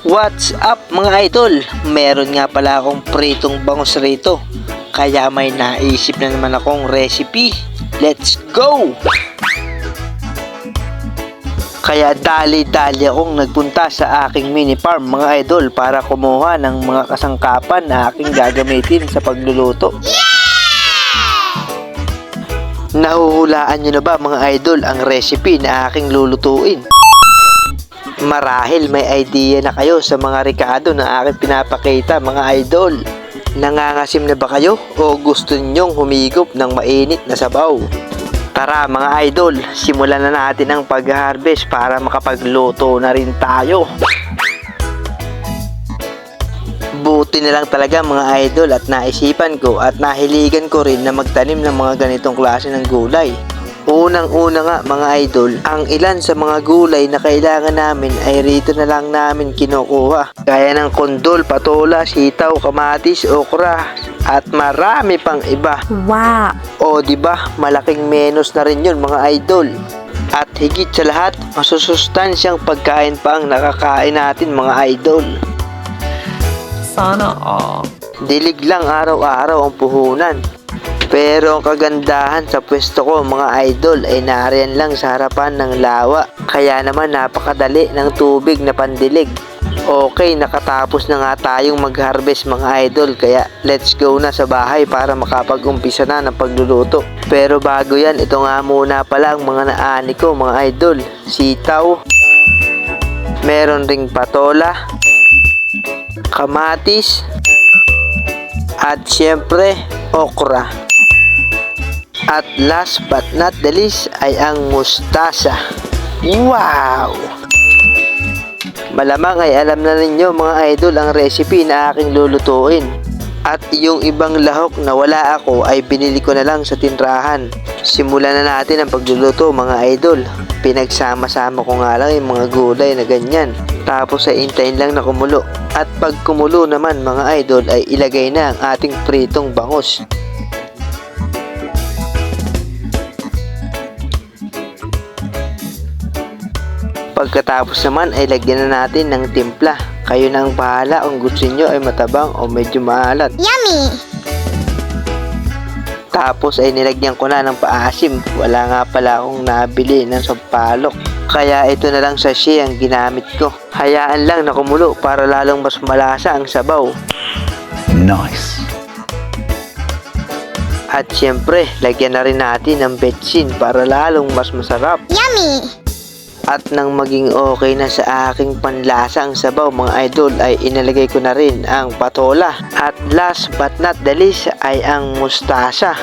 What's up mga idol? Meron nga pala akong pritong bangus rito. Kaya may naisip na naman akong recipe. Let's go! Kaya dali-dali akong nagpunta sa aking mini farm mga idol para kumuha ng mga kasangkapan na aking gagamitin sa pagluluto. Nahuhulaan nyo na ba mga idol ang recipe na aking lulutuin? Marahil may idea na kayo sa mga rikado na aking pinapakita mga idol. Nangangasim na ba kayo o gusto ninyong humigop ng mainit na sabaw? Tara mga idol, simulan na natin ang pag-harvest para makapagluto na rin tayo. Buti na lang talaga mga idol at naisipan ko at nahiligan ko rin na magtanim ng mga ganitong klase ng gulay. Unang-una nga mga idol, ang ilan sa mga gulay na kailangan namin ay rito na lang namin kinukuha. Gaya ng kondol, patola, sitaw, kamatis, okra, at marami pang iba. Wow! O di ba malaking menos na rin yun mga idol. At higit sa lahat, masusustansyang pagkain pa ang nakakain natin mga idol. Sana all. Dilig lang araw-araw ang puhunan. Pero ang kagandahan sa pwesto ko mga idol ay nariyan lang sa harapan ng lawa. Kaya naman napakadali ng tubig na pandilig. Okay, nakatapos na nga tayong mag-harvest mga idol kaya let's go na sa bahay para makapag-umpisa na ng pagluluto. Pero bago yan, ito nga muna pala ang mga naani ko mga idol. Sitaw, meron ring patola, kamatis, at syempre okra. At last but not the least ay ang mustasa. Wow! Malamang ay alam na ninyo mga idol ang recipe na aking lulutuin. At yung ibang lahok na wala ako ay binili ko na lang sa tinrahan. Simulan na natin ang pagluluto mga idol. Pinagsama-sama ko nga lang yung mga gulay na ganyan. Tapos ay intayin lang na kumulo. At pag kumulo naman mga idol ay ilagay na ang ating pritong bangus. Pagkatapos naman ay lagyan na natin ng timpla. Kayo na ang bahala kung gusto nyo ay matabang o medyo maalat. Yummy! Tapos ay nilagyan ko na ng paasim. Wala nga pala akong nabili ng sampalok. Kaya ito na lang sachet ang ginamit ko. Hayaan lang na kumulo para lalong mas malasa ang sabaw. Nice. At syempre, lagyan na rin natin ng betsin para lalong mas masarap. Yummy! At nang maging okay na sa aking panlasa ang sabaw mga idol ay inalagay ko na rin ang patola. At last but not the least ay ang mustasa.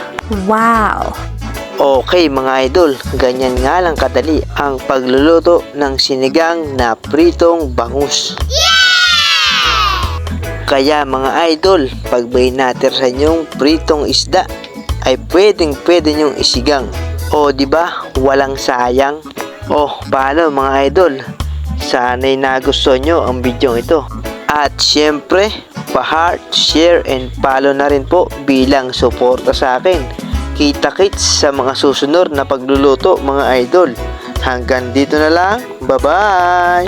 Wow! Okay mga idol, ganyan nga lang kadali ang pagluluto ng sinigang na pritong bangus. Kaya mga idol, pag may natir sa inyong pritong isda, ay pwedeng pwede nyong isigang. O di ba walang sayang? O paano mga idol? Sana'y nagustuhan nyo ang video ito. At syempre, pa-heart, share, and follow na rin po bilang suporta sa akin. Kita-kits sa mga susunod na pagluluto mga idol. Hanggang dito na lang. Bye-bye!